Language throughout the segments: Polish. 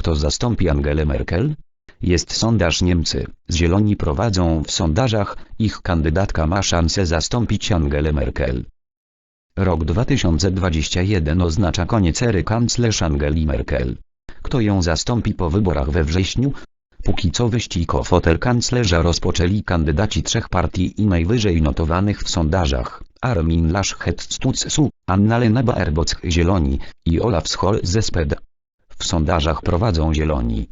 Kto zastąpi Angelę Merkel? Jest sondaż Niemcy. Zieloni prowadzą w sondażach, ich kandydatka ma szansę zastąpić Angelę Merkel. Rok 2021 oznacza koniec ery kanclerz Angeli Merkel. Kto ją zastąpi po wyborach we wrześniu? Póki co wyścig o fotel kanclerza rozpoczęli kandydaci trzech partii i najwyżej notowanych w sondażach. Armin Laschet z Annalena Baerbock Zieloni i Olaf Scholz z SPD. W sondażach prowadzą Zieloni.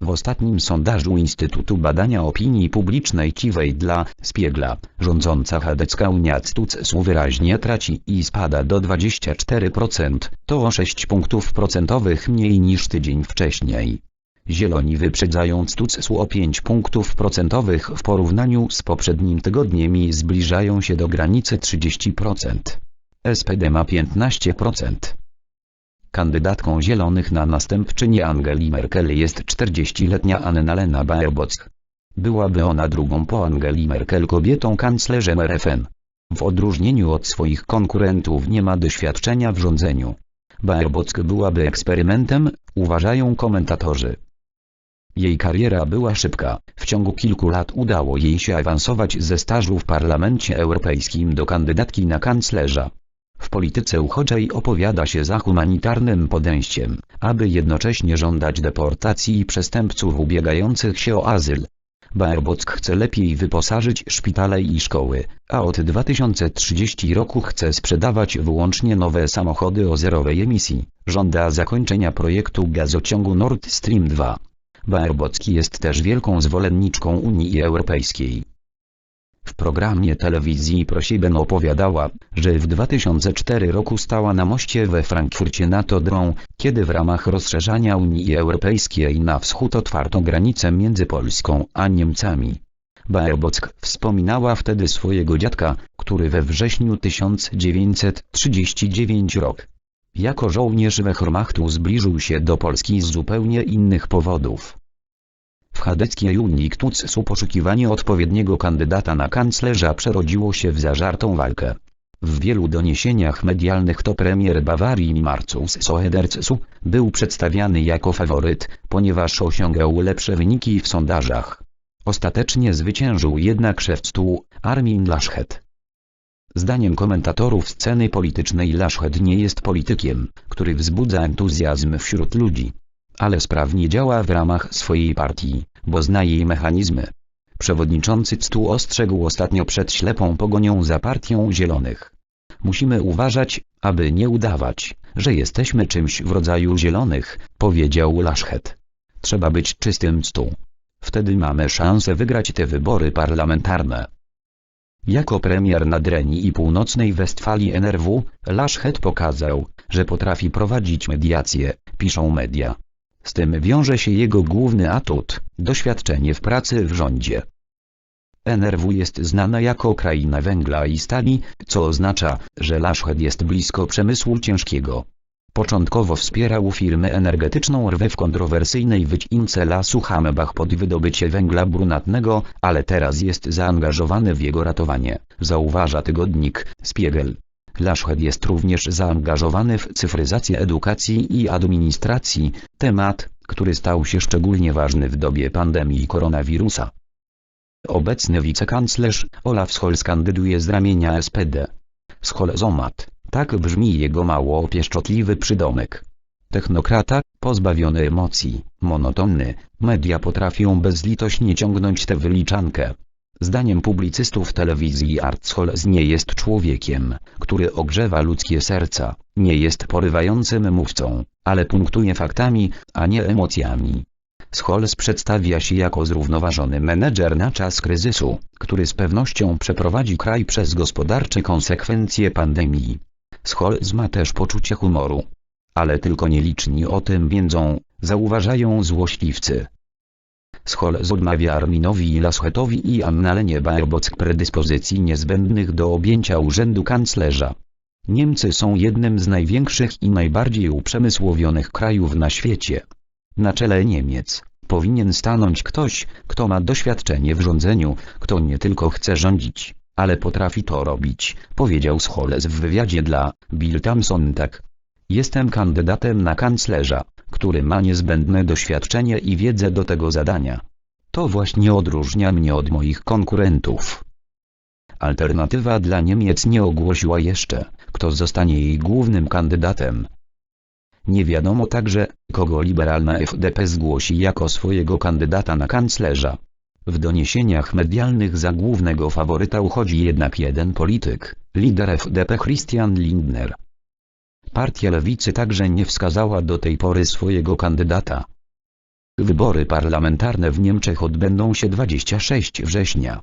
W ostatnim sondażu Instytutu Badania Opinii Publicznej Ciwej dla Spiegla, rządząca chadecka Unia Tutsu wyraźnie traci i spada do 24%, to o 6 punktów procentowych mniej niż tydzień wcześniej. Zieloni wyprzedzają Tutsu o 5 punktów procentowych w porównaniu z poprzednim tygodniem i zbliżają się do granicy 30%. SPD ma 15%. Kandydatką Zielonych na następczynię Angeli Merkel jest 40-letnia Annalena Baerbock. Byłaby ona drugą po Angeli Merkel kobietą kanclerzem RFN. W odróżnieniu od swoich konkurentów nie ma doświadczenia w rządzeniu. Baerbock byłaby eksperymentem, uważają komentatorzy. Jej kariera była szybka, w ciągu kilku lat udało jej się awansować ze stażu w Parlamencie Europejskim do kandydatki na kanclerza. W polityce uchodźczej opowiada się za humanitarnym podejściem, aby jednocześnie żądać deportacji przestępców ubiegających się o azyl. Baerbock chce lepiej wyposażyć szpitale i szkoły, a od 2030 roku chce sprzedawać wyłącznie nowe samochody o zerowej emisji. Żąda zakończenia projektu gazociągu Nord Stream 2. Baerbock jest też wielką zwolenniczką Unii Europejskiej. W programie telewizji ProSieben opowiadała, że w 2004 roku stała na moście we Frankfurcie nad Odrą, kiedy w ramach rozszerzania Unii Europejskiej na wschód otwarto granicę między Polską a Niemcami. Baerbock wspominała wtedy swojego dziadka, który we wrześniu 1939 rok jako żołnierz Wehrmachtu zbliżył się do Polski z zupełnie innych powodów. W chadeckiej Unii Tutsu poszukiwanie odpowiedniego kandydata na kanclerza przerodziło się w zażartą walkę. W wielu doniesieniach medialnych to premier Bawarii Marcus Soedertsu był przedstawiany jako faworyt, ponieważ osiągał lepsze wyniki w sondażach. Ostatecznie zwyciężył jednak szef stu, Armin Laschet. Zdaniem komentatorów sceny politycznej Laschet nie jest politykiem, który wzbudza entuzjazm wśród ludzi. Ale sprawnie działa w ramach swojej partii, bo zna jej mechanizmy. Przewodniczący CTU ostrzegł ostatnio przed ślepą pogonią za partią zielonych. Musimy uważać, aby nie udawać, że jesteśmy czymś w rodzaju zielonych, powiedział Laschet. Trzeba być czystym CTU. Wtedy mamy szansę wygrać te wybory parlamentarne. Jako premier Nadrenii i Północnej Westfalii NRW, Laschet pokazał, że potrafi prowadzić mediacje, piszą media. Z tym wiąże się jego główny atut, doświadczenie w pracy w rządzie. NRW jest znana jako kraina węgla i stali, co oznacza, że Laschet jest blisko przemysłu ciężkiego. Początkowo wspierał firmę energetyczną RWE w kontrowersyjnej wycince lasu Hamebach pod wydobycie węgla brunatnego, ale teraz jest zaangażowany w jego ratowanie, zauważa tygodnik Spiegel. Laschet jest również zaangażowany w cyfryzację edukacji i administracji, temat, który stał się szczególnie ważny w dobie pandemii koronawirusa. Obecny wicekanclerz Olaf Scholz kandyduje z ramienia SPD. Scholzomat, tak brzmi jego mało pieszczotliwy przydomek. Technokrata, pozbawiony emocji, monotonny, media potrafią bezlitośnie ciągnąć tę wyliczankę. Zdaniem publicystów telewizji Artscholz nie jest człowiekiem, który ogrzewa ludzkie serca, nie jest porywającym mówcą, ale punktuje faktami, a nie emocjami. Scholz przedstawia się jako zrównoważony menedżer na czas kryzysu, który z pewnością przeprowadzi kraj przez gospodarcze konsekwencje pandemii. Scholz ma też poczucie humoru. Ale tylko nieliczni o tym wiedzą, zauważają złośliwcy. Scholz odmawia Arminowi Laschetowi i Annalenie Baerbock predyspozycji niezbędnych do objęcia urzędu kanclerza. Niemcy są jednym z największych i najbardziej uprzemysłowionych krajów na świecie. Na czele Niemiec powinien stanąć ktoś, kto ma doświadczenie w rządzeniu, kto nie tylko chce rządzić, ale potrafi to robić, powiedział Scholz w wywiadzie dla Bild am Sonntag. Jestem kandydatem na kanclerza, który ma niezbędne doświadczenie i wiedzę do tego zadania. To właśnie odróżnia mnie od moich konkurentów. Alternatywa dla Niemiec nie ogłosiła jeszcze, kto zostanie jej głównym kandydatem. Nie wiadomo także, kogo liberalna FDP zgłosi jako swojego kandydata na kanclerza. W doniesieniach medialnych za głównego faworyta uchodzi jednak jeden polityk, lider FDP Christian Lindner. Partia Lewicy także nie wskazała do tej pory swojego kandydata. Wybory parlamentarne w Niemczech odbędą się 26 września.